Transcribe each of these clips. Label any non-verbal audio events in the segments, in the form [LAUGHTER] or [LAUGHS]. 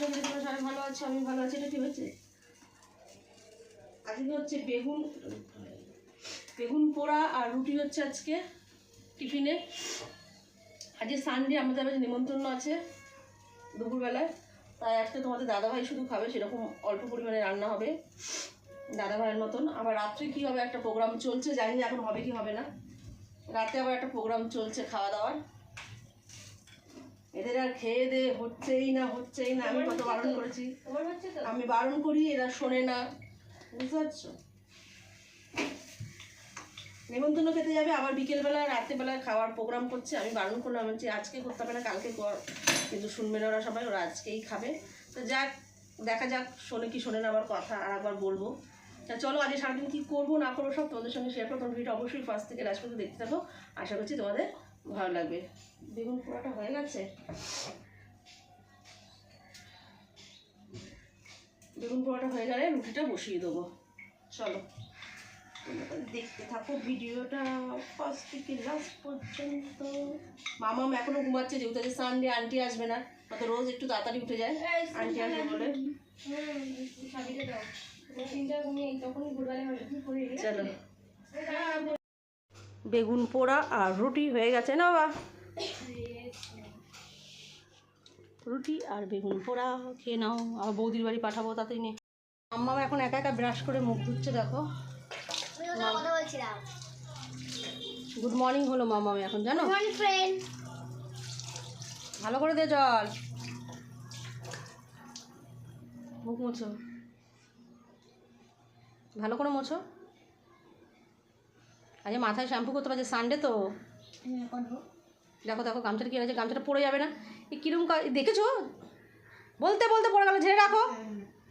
আছো সবাই ভালো আছো, আমি ভালো আছি, এটা কি হয়েছে? আজকে হচ্ছে বেগুন বেগুন পোড়া আর রুটি হচ্ছে আজকে টিফিনে। আজকে সানডে আমাদের আবার নিমন্ত্রণ আছে দুপুরবেলায়, তাই আজকে তোমাদের দাদাভাই শুধু খাবে, সেরকম অল্প পরিমাণে রান্না হবে দাদাভাইয়ের মতন। আবার রাত্রে কী হবে, একটা প্রোগ্রাম চলছে, জানি না এখন হবে কি হবে না। রাতে আবার একটা প্রোগ্রাম চলছে খাওয়া দাওয়ার। এদের আর খেয়ে দে হচ্ছেই না হচ্ছেই না। আমি কত বারণ করেছি। আমি বারণ করি এরা শোনে না। বুঝতে পারছ? নেমন্তন্ন খেতে যাবে আবার বিকেলবেলা রাত্রেবেলায় খাওয়ার প্রোগ্রাম করছে। আমি বারণ করলাম বলছি আজকে করতে হবে না কালকে কর। কিন্তু শুনবে না ওরা সবাই ওরা আজকেই খাবে। তো যাক দেখা যাক শোনে কি শোনে না আমার কথা আর একবার বলব। তা চলো আজকে সারাদিন কী করব না করব সব তোমাদের সঙ্গে শেয়ার করো তোমার ভিডিও অবশ্যই ফার্স্ট থেকে লাস্ট পর্যন্ত দেখতে থাকো। আশা করছি তোমাদের ভালো লাগবে। বেগুন পোড়াটা হয়ে গেছে? বেগুন পোড়াটা হয়ে গেলে রুটিটা বসিয়ে দেবো। চলো। দেখতে থাকো ভিডিওটা ফার্স্ট থেকে লাস্ট পর্যন্ত। মামাম এখনও ঘুমাচ্ছে যেহেতু আজকে সানডে আন্টি আসবে না। কত রোজ একটু তাড়াতাড়ি উঠে যায় আন্টি আসবে বলে। চলো। বেগুন পোড়া আর রুটি হয়ে গেছে না বাবা রুটি আর বেগুন পোড়া খেয়ে নাও আর বৌদির বাড়ি পাঠাবো তাতেই নে আম্মা এখন একা একা ব্রাশ করে মুখ ধুচ্ছে দেখো। গুড মর্নিং হলো মামা এখন জানো? ভালো করে দে জল। মুখ মোছো। ভালো করে মোছো? আজ মাথায় শ্যাম্পু করতে পারছে সানডে তো? দেখো দেখো গামছাটা কি আছে গামছাটা পড়ে যাবে না। এই কিরম কা- দেখেছ? বলতে বলতে পড়ে গেল ঝেড়ে রাখো।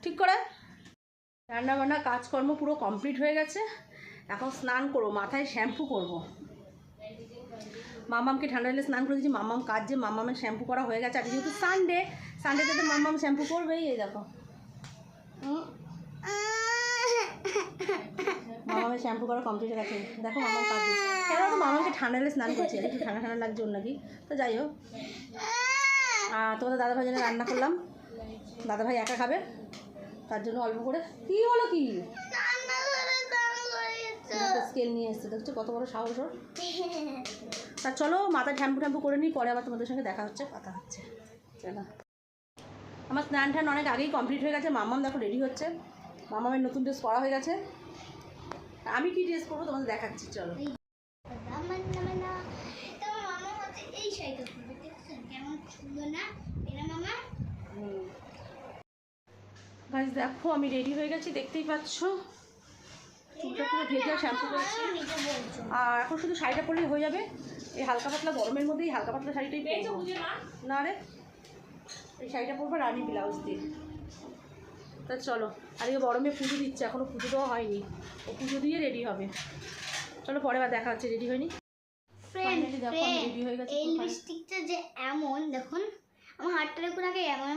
ঠিক করে? রান্না বান্না কাজকর্ম পুরো কমপ্লিট হয়ে গেছে। এখন স্নান করব মাথায় শ্যাম্পু করব। মামামকে ঠান্ডা হলে স্নান করে দিচ্ছি মামাম কাজ যে মামামের শ্যাম্পু করা হয়ে গেছে। আজকে যেহেতু সানডে সানডেতে তো মামাম শ্যাম্পু করবেই এই দেখো। [LAUGHS] হুম, মামামের শ্যাম্পু করা কমপ্লিট গেছে। দেখো মামাম কাজ কেন তো মামামকে ঠান্ডা স্নান করছে? একটু ঠান্ডা ঠান্ডা লাগছে ওর নাকি। তো যাই হোক। আর তোমাদের দাদাভাই জন্য রান্না করলাম। দাদাভাই একা খাবে। তার জন্য অল্প করে। কী হলো কি? স্কেল নিয়ে এসছে দেখছ? কত বড় সাহস ওর। তা চলো মাথায় শ্যাম্পু ট্যাম্পু করে নিই পরে আবার তোমাদের সঙ্গে দেখা হচ্ছে কথা হচ্ছে। চলো। আমার স্নান টান অনেক আগেই কমপ্লিট হয়ে গেছে। মাম্মাম দেখো রেডি হচ্ছে। মামামের নতুন ড্রেস পরা হয়ে গেছে। আমি কি ড্রেস পরবো তোমাদের দেখাচ্ছি চলো। আমার নামে না তোমার মামা হচ্ছে এই শাড়িটা পরবে দেখছেন কেমন সুন্দর না? এটা মামা? গাইজ দেখো আমি রেডি হয়ে গেছি দেখতেই পাচ্ছ। চুলটা পুরো ভেজা শ্যাম্পু করেছি। আর এখন শুধু শাড়িটা পরলেই হয়ে যাবে। এই হালকা পাতলা গরমের মধ্যেই হালকা পাতলা শাড়িটাই না রে এই শাড়িটা পরবো রানি ব্লাউজ দিয়ে। তা চলো আজকে গরমে পুজো দিচ্ছে এখনও পুজো দেওয়া হয়নি। ও পুজো দিয়ে রেডি হবে। চলো পরে আবার দেখা হচ্ছে রেডি হয়নি? হয়ে এই লিপস্টিকটা যে এমন দেখুন আমার আগে এমন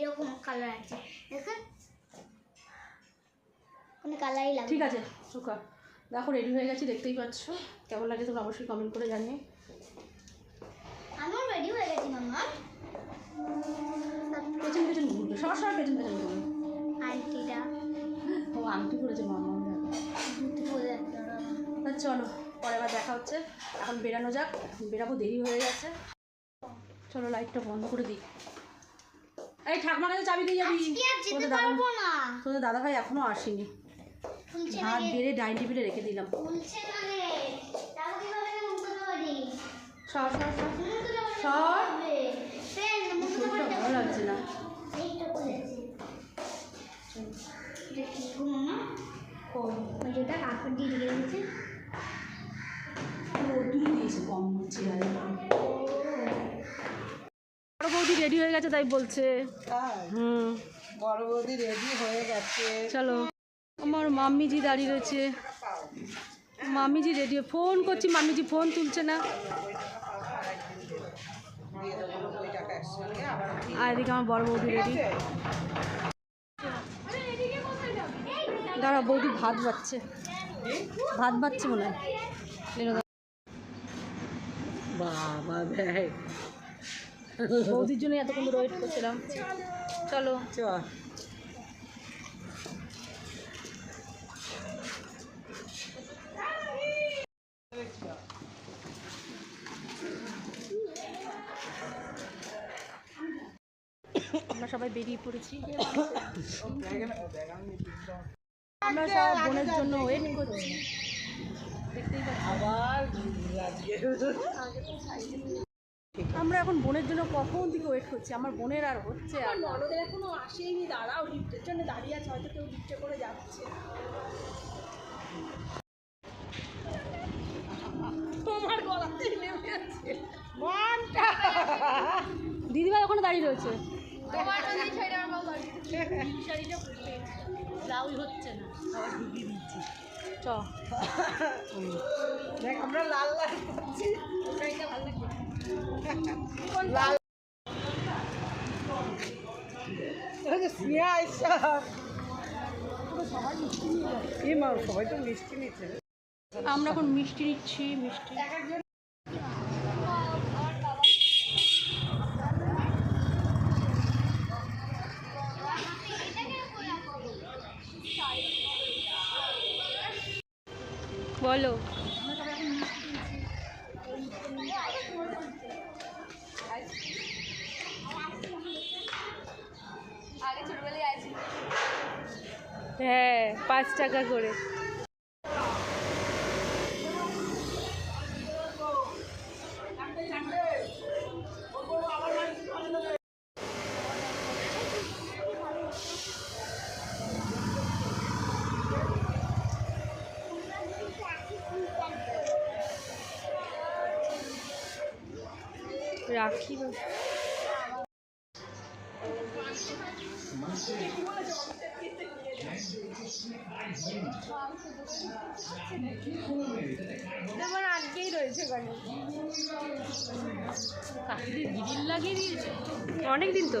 এরকম কালার আছে। দেখুন কোনো কালারই লাগে ঠিক আছে দেখো রেডি হয়ে গেছি দেখতেই পাচ্ছ। কেমন লাগে তোমরা অবশ্যই কমেন্ট করে জানিয়ে রেডি হয়ে গেছি মামা। পেছন পেছন ঘুরবে সবার সময় পেছন পেছন ঘুরবে। আন্টিটা ও আংটি করেছে মামা যাচ্ছে তা চলো পরে আবার দেখা হচ্ছে। এখন বেরানো যাক বেরাবো দেরি হয়ে গেছে। চলো লাইটটা বন্ধ করে দিই। এই ঠাকুমার কাছে চাবি দিয়ে যাবি। তোদের দাদা তোদের দাদা ভাই এখনও আসেনি। ভাত বেড়ে ডাইনিং টেবিলে রেখে দিলাম। খুলছে না রে তাও কীভাবে না মুখ ধুতে পারি? সর সর সর। ভালো লাগছে না। এটা কি গো মামা ও ওই যেটা কাপড় দিয়ে দিয়ে দিয়েছে কম হচ্ছে বড় বৌদি রেডি হয়ে গেছে তাই বলছে। হুম। বড় বৌদি রেডি হয়ে গেছে। চলো। আমার মাম্মিজি দাঁড়িয়ে রয়েছে। মাম্মিজি রেডি ফোন করছি মাম্মিজি ফোন তুলছে না। আর এদিকে আমার বড় বৌদি রেডি দাঁড়া বৌদি ভাত বাচ্ছে ভাত বাচ্ছে মনে হয়। বাবা দেখ বৌদির জন্য এতক্ষণ ওয়েট করছিলাম। চলো। আমরা সবাই বেরিয়ে পড়েছি। [COUGHS] [COUGHS] আমরা সব বোনের জন্য ওয়েট করছি। আবার আমরা এখন বোনের জন্য কখন থেকে ওয়েট করছি? আমার বোনের আর হচ্ছে আর ননদের এখনও আসেইনি দাঁড়াও লিফটের জন্য দাঁড়িয়ে আছে হয়তো কেউ লিফটে করে যাচ্ছে। তোমার গলাতে নেমে আছে। দিদিভাই ওখানে দাঁড়িয়ে রয়েছে। ব্লাউজ হচ্ছে না। আবার ঢুকিয়ে দিচ্ছি। চ। দেখ আমরা লাল লাল করছি। লাল ওই যে স্নেহা আইসা সবাই তো মিষ্টি নিচ্ছে। আমরা এখন মিষ্টি নিচ্ছি মিষ্টি। বলো। হ্যাঁ পাঁচ টাকা করে। রাখি কাকিদের গিরিল লাগিয়ে দিয়েছে? অনেক দিন তো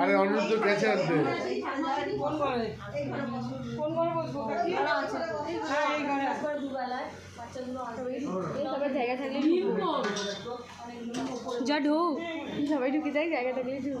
আরে অনিরুদ্ধ গেছে আনতে জায়গা থাকলে যা ঢোক সবাই ঢুকে যায় জায়গা থাকলে ঢুক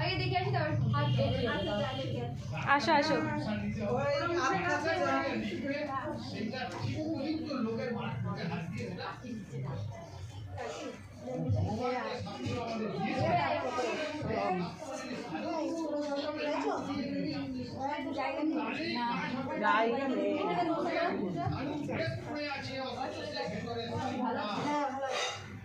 আগে দেখে আসি তারপর আসো। আসো হ্যাঁ, ভালো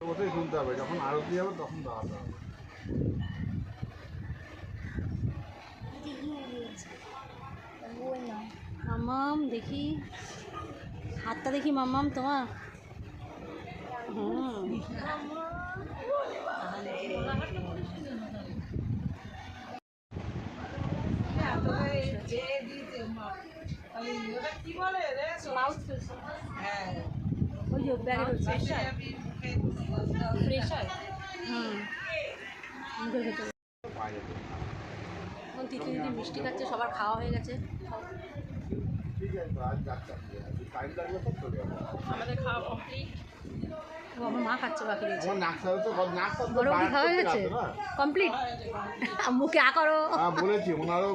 ওটাই শুনতে হবে, যখন আরতি হবে তখন দাঁড়াতে হবে। মামাম, দেখি, হাতটা দেখি মামাম তোমার? মিষ্টি খাচ্ছে সবার খাওয়া হয়ে গেছে আমাদের খাওয়া কমপ্লিট ও আমার মা খাচ্ছে বাকি রয়েছে কি খাওয়া হয়ে। কমপ্লিট মুখে আ করো হ্যাঁ বলেছি ওনারও।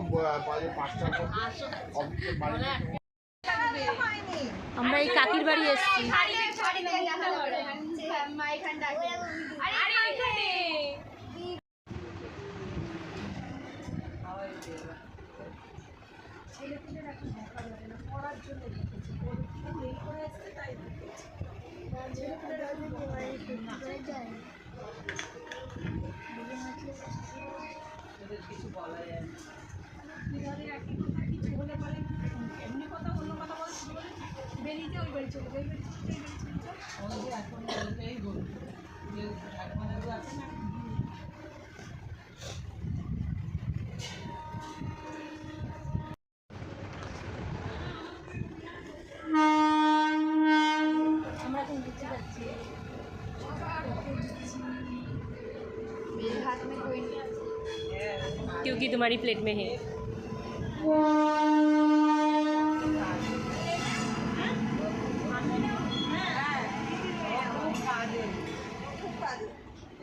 আমরা এই কাকির বাড়ি এসেছি এখন ঘুরতে যাচ্ছি क्योंकि तुम्हारी प्लेट में है।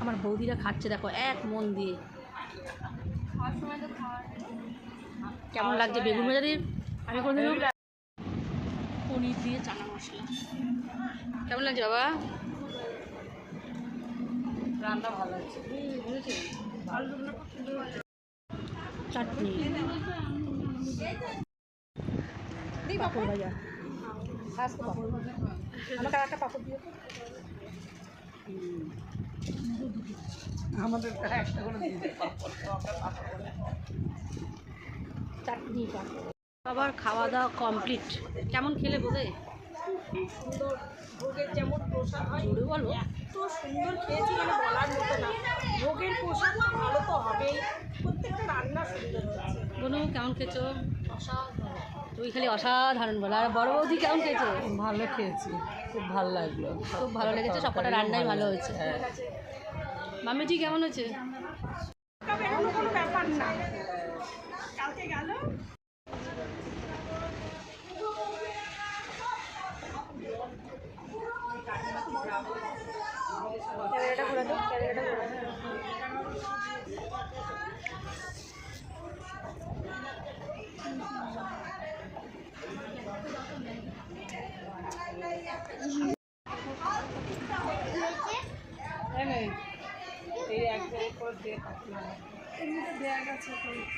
আমার বৌদিরা খাচ্ছে দেখো এক মন দিয়ে। কেমন লাগছে বেগুন ভাজা দিয়ে? আমি কোনো পনির দিয়ে চানা মশলা। কেমন লাগছে বাবা? রান্না ভালো আছে চাটনি। পাপড় ভাজা। আমাকে আর একটা পাপড় দিয়ে আমাদের একটা করে দিয়ে দে পাপড়। চাটনি পাপড়। আবার খাওয়া দাওয়া কমপ্লিট কেমন খেলে বোধে? সুন্দর ভোগের যেমন প্রসাদ হয় জোরে বলো। এত সুন্দর খেয়েছি মানে বলার মতো না। ভোগের প্রসাদ ভালো তো হবেই। প্রত্যেকটা রান্না সুন্দর হয়েছে বনু কেমন খেয়েছো? তুই খালি অসাধারণ বল। আর বড় বৌদি কেমন খেয়েছে? ভালো খেয়েছি খুব ভালো লাগল। খুব ভালো লেগেছে সবকটা রান্নাই ভালো হয়েছে। মামিজি কেমন হয়েছে? কোনো ব্যাপার না। কালকে গেল ক্যামেরাটা ঘোরা তো ক্যামেরাটা ঘোরা এই এক জায়গায় করে দিয়ে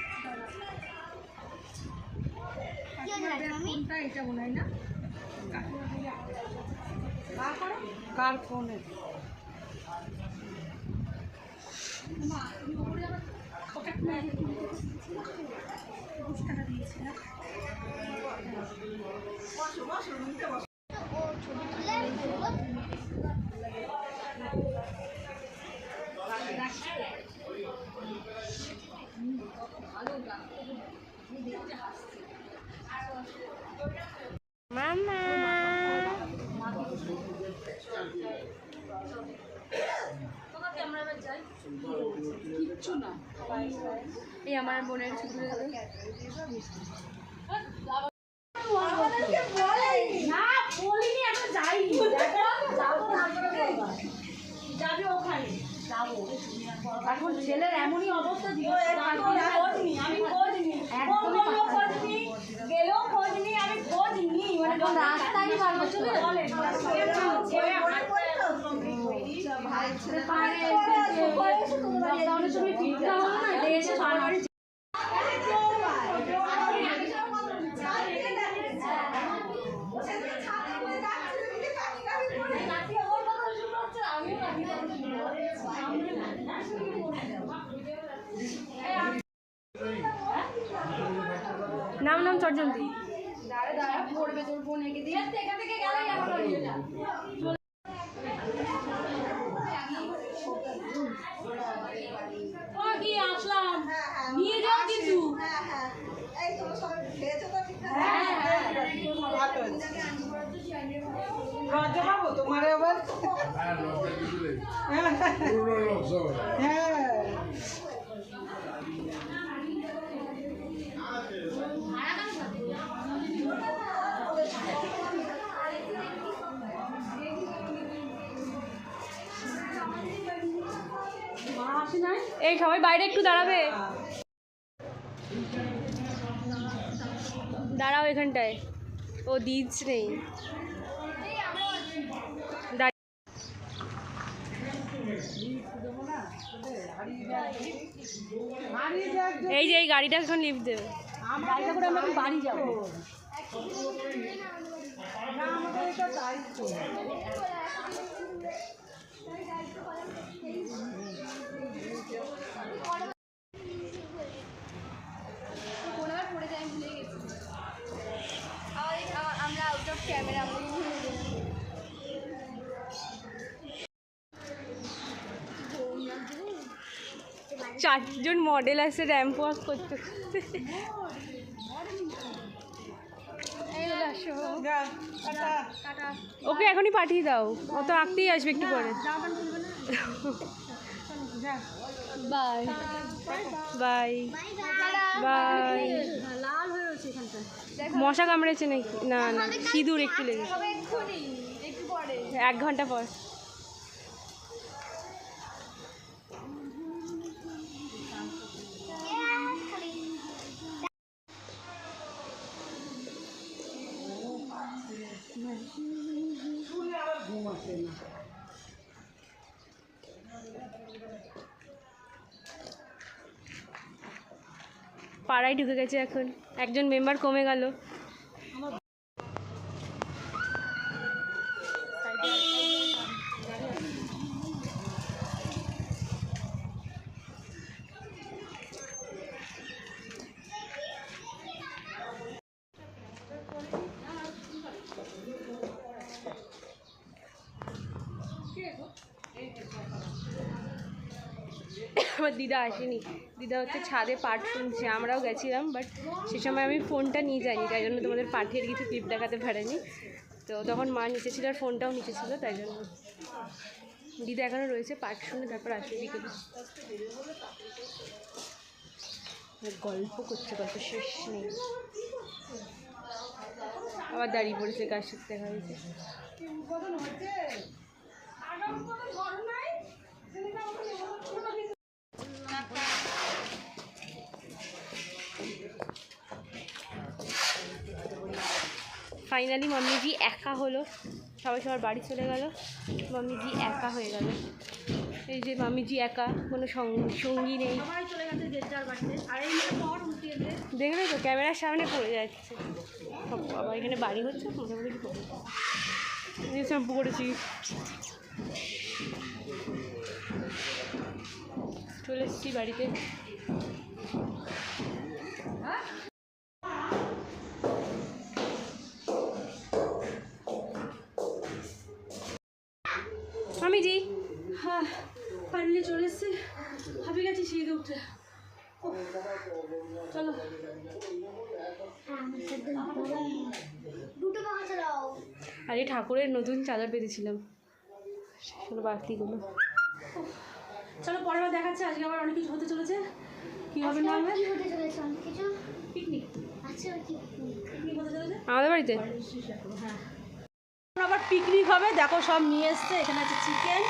থাকলাম কার ফোনে ও এই আমার বোনের ছবি তুলে দেবে। না এখন ছেলের এমনই অবস্থা খোঁজ নি আমি খোঁজ নি ফোন করলেও খোঁজ নি গেলেও খোঁজ নি আমি খোঁজ নি মানে রাস্তায় পারব চলে লকডাউনের সময় ফিরতে হলো না নাম নাম চটজলদি। কি আসলাম। নিয়ে যাও কিছু। লজ্জা পাবো। তোমার আবার? হ্যাঁ লজ্জা কিছু নেই। পুরোনো লোক সব হ্যাঁ এই সবাই বাইরে একটু দাঁড়াবে। দাঁড়াও এখানটায়। ও দিজ নেই। এই যে এই গাড়িটা এখন লিফট দেবে। গাড়িটা করে আমরা বাড়ি যাব। না আমাদের এটা দায়িত্ব আমরা আউট অফ ক্যামেরা আমরা চারজন মডেল আছে র্যাম্প ওয়াক করতে। ওকে এখনই পাঠিয়ে দাও। ও তো আঁকতেই আসবে একটু পরে। বাই বাই বাই মশা কামড়েছে নাকি? না না সিঁদুর একটু লেগেছে। এক ঘণ্টা পর। পাড়ায় ঢুকে গেছে এখন। একজন মেম্বার কমে গেল আমার দিদা আসেনি। দিদা হচ্ছে ছাদে পাঠ শুনছে, আমরাও গেছিলাম বাট সে সময় আমি ফোনটা নিয়ে যাইনি, তাই জন্য তোমাদের পাঠের কিছু ক্লিপ দেখাতে পারেনি। তো তখন মা নিচে ছিল আর ফোনটাও নিচে ছিল, তাই জন্য। দিদা এখনও রয়েছে, পাঠ শুনে তারপর আসবে বিকেলে। গল্প করছে, গল্প শেষ নেই। আবার দাঁড়িয়ে পড়েছে কার সাথে দেখা হয়েছে ফাইনালি মাম্মিজি একা হলো। সবাই সবার বাড়ি চলে গেল। মাম্মিজি একা হয়ে গেল। এই যে মাম্মিজি একা কোনো সঙ্গী নেই। দেখলে তো ক্যামেরার সামনে পড়ে যাচ্ছে। সব বাবা এখানে বাড়ি হচ্ছে মোটামুটি শ্যাম্পু করেছি। চলে এসেছি বাড়িতে। আমি জি হ্যাঁ ফাইনালি চলে এসেছি। হাঁপিয়ে গেছি সিঁড়িতে উঠে চলো। দুটো পাখা চালাও আর ঠাকুরের নতুন চাদর পেতেছিলাম সেগুলো বাড়তিগুলো চলো বার দেখাচ্ছে। আজকে আবার অনেক কিছু হতে চলেছে। কি হবে না হবে? হতে চলেছে? অনেক কিছু? পিকনিক। আচ্ছা কি পিকনিক? হতে চলেছে? আমাদের বাড়িতে? হ্যাঁ। আবার পিকনিক হবে। দেখো সব নিয়ে এসছে। এখানে আছে চিকেন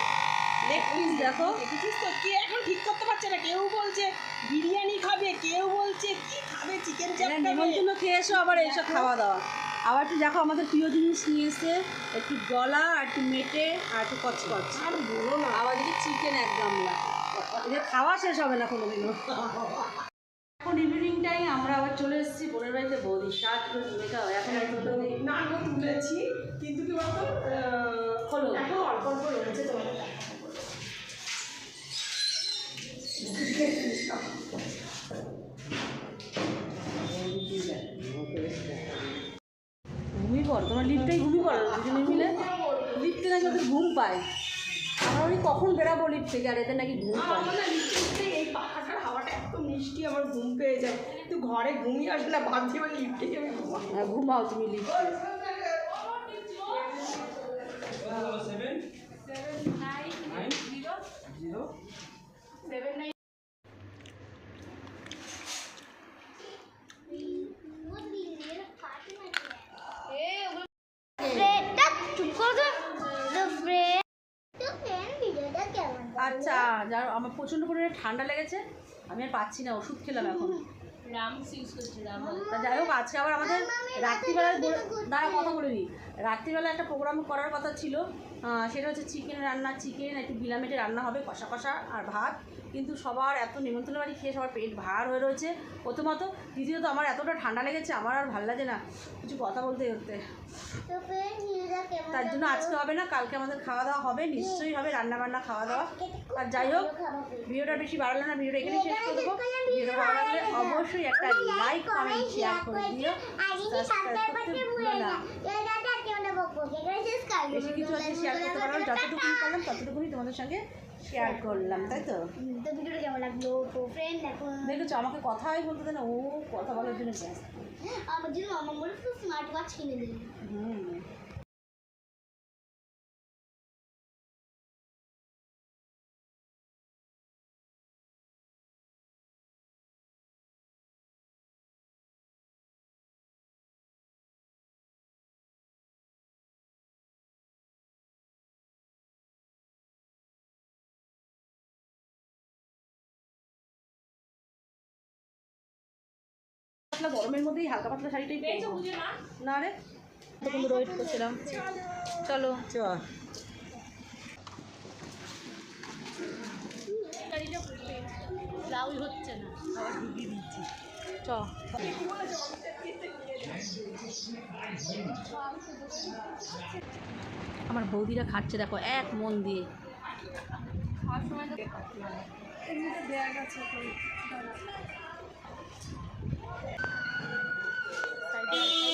লেগ পিস দেখো। দেখেছিস তো কে এখন ঠিক করতে পারছে না? কেউ বলছে বিরিয়ানি খাবে কেউ বলছে কি খাবে চিকেন চাপ খেয়ে এসো আবার এইসব খাওয়া দাওয়া আবার একটু দেখো আমাদের প্রিয় জিনিস নিয়ে এসছে। একটু গলা আর একটু মেটে আর একটু কচকচ। আর বলো না। আবার দেখি চিকেন এক গামলা। খাওয়া শেষ হবে না কোনোদিনও। এখন ইভিনিং টাইম আমরা আবার চলে এসেছি বোনের বাড়িতে। বৌদি শাক মেকা এখন। না আমি তুলেছি কিন্তু কি বলতো হলো। এখন অল্প অল্প রয়েছে তোমাদের ঘুমিয়ে পড় তোমার লিফটাই ঘুমিয়ে পড়ো দুজনে মিলে। লিফটে নাকি ওদের ঘুম পায়। আমরা ওই কখন বেরাবো লিফট থেকে আর এতে নাকি ঘুম পায়? আমার না লিফটে এই পাখাটার হাওয়াটা এত মিষ্টি আমার ঘুম পেয়ে যায়। কিন্তু ঘরে ঘুমিয়ে আসে না ভাবছি আমার থেকে আমি হ্যাঁ, ঘুমাও তুমি সেভেন ব্রেডটা চুপ করো তো তো ব্রেড তো ফ্রেন্ড ভিডিওটা কেমন আচ্ছা যার আমার প্রচণ্ড পরিমাণে ঠান্ডা লেগেছে আমি আর পাচ্ছি না ওষুধ খেলাম এখন। তা যাই হোক আজকে আবার আমাদের রাত্রিবেলায় বলে- দাঁড়া কথা বলে নিই রাত্রিবেলা একটা প্রোগ্রাম করার কথা ছিল। সেটা হচ্ছে চিকেন রান্না চিকেন একটু বিলামেটে রান্না হবে কষা কষা আর ভাত। কিন্তু সবার এত নিমন্ত্রণ বাড়ি খেয়ে সবার পেট ভার হয়ে রয়েছে। প্রথমত দ্বিতীয়ত আমার এতটা ঠান্ডা লেগেছে আমার আর ভালো লাগে না কিছু কথা বলতে হতে তো ফ্রেন্ড ভিডিওটা কেমন তার জন্য আজকে হবে না কালকে আমাদের খাওয়া দাওয়া হবে নিশ্চয়ই হবে রান্না বান্না খাওয়া দাওয়া। আর যাই হোক ভিডিওটা বেশি বাড়ালো না ভিডিওটা এখানে শেষ করে দেবো ভিডিও ভালো লাগলে অবশ্যই একটা লাইক কমেন্ট শেয়ার করে দিও। সাবস্ক্রাইব করতে ভুলো না। বেশি কিছু আছে শেয়ার করতে পারলাম যতটুকুনি পারলাম ততটুকুনি তোমাদের সঙ্গে শেয়ার করলাম তাই তো? তো ভিডিওটা কেমন লাগল? তো ফ্রেন্ড এখন দেখেছ আমাকে কথাই বলতে দেয় না ও কথা বলার জন্য ব্যস্ত। আমার জন্য আমার বলে স্মার্ট ওয়াচ কিনে দিল হুম। পাতলা গরমের মধ্যেই হালকা পাতলা শাড়িটাই। না? রে? তখন ওয়েট করছিলাম। চলো। চ ব্লাউজ হচ্ছে না। আবার ঢুকিয়ে দিচ্ছি। চ। আমার বৌদিরা খাচ্ছে দেখো এক মন দিয়ে। Bye.